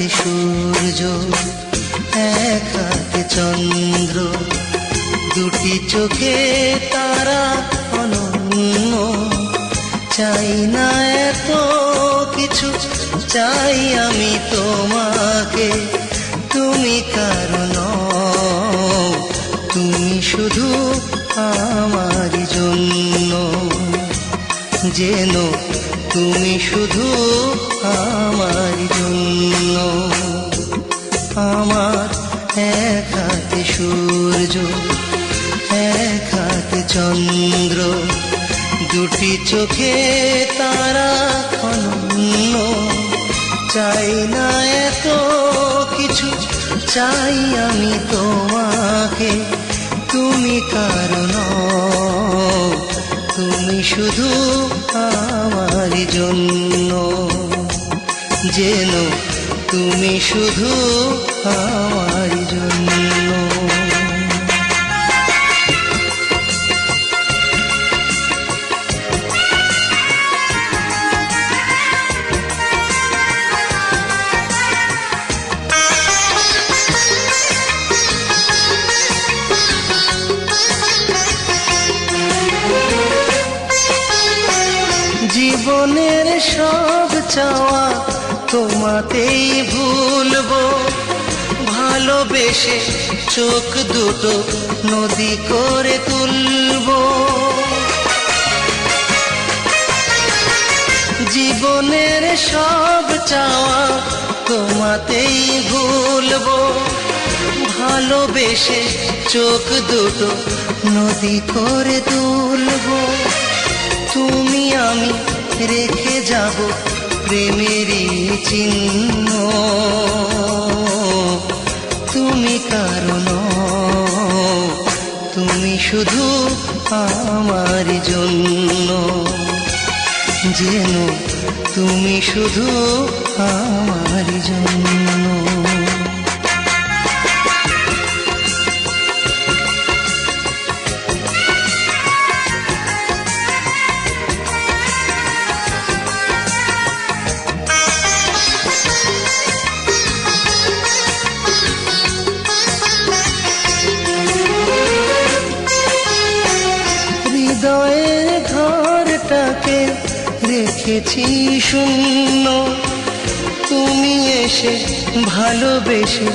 হাতে সূর্য, এক হাতে চন্দ্র, দুটি চোখে তারা অনন্য। চাই না এত কিছু, চাই আমি তোমাকে। তুমি কারণ, তুমি শুধু আমারই জন্য। যেন তুমি শুধু আমার জন্য, আমার এক হাতে সূর্য, এক হাতে চন্দ্র, দুটি চোখে তারা অনন্য। চাই না এত কিছু, চাই আমি তোমাকে, তুমি কারণ, তুমি শুধু জন্য। যেন তুমি শুধু আমার জন্য। জীবনের সব চাওয়া তোমাতেই ভুলবো। ভালোবেসে চোখ দুটো নদী করে তুলবো। জীবনের সব চাওয়া তোমাতেই ভুলবো। ভালোবেসে চোখ দুটো নদী করে তুলবো। তুমি আমি রেখে যাব প্রেমেরই চিহ্ন। তুমি কারণ, তুমি শুধু আমার জন্য। যেন তুমি শুধু আমার জন্য। হৃদয়ের ঘরটাকে রেখেছি শূন্য। তুমি এসে ভালোবেসে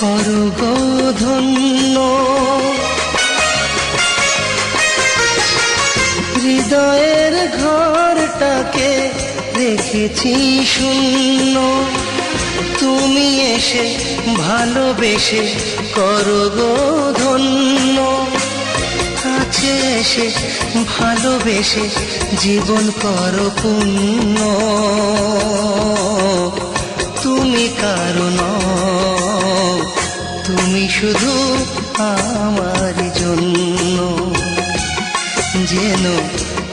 করো গো ধন্য। হৃদয়ের ঘরটাকে রেখেছি শূন্য। তুমি এসে ভালোবেসে করো গো ধন্য। কাছে এসে ভালোবেসে জীবন করো পূর্ণ তুমি কারণ, তুমি শুধু আমার জন্য। যেন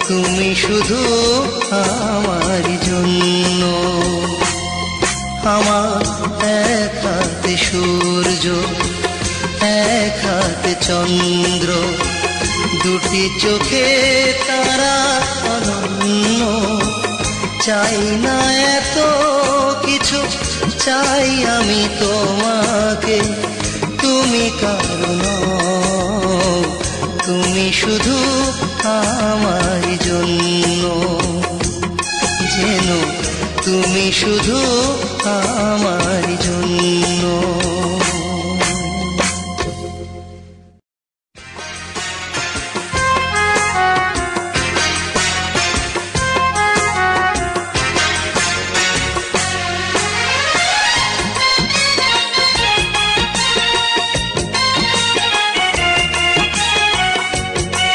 তুমি শুধু আমার জন্য। আমার এক হাতে সূর্য, এক হাতে চন্দ্র। দুটি চোখে তারা অনন্য। চাই না এত কিছু, চাই আমি তোমাকে। তুমি কারণ, তুমি শুধু আমার জন্য। যেন তুমি শুধু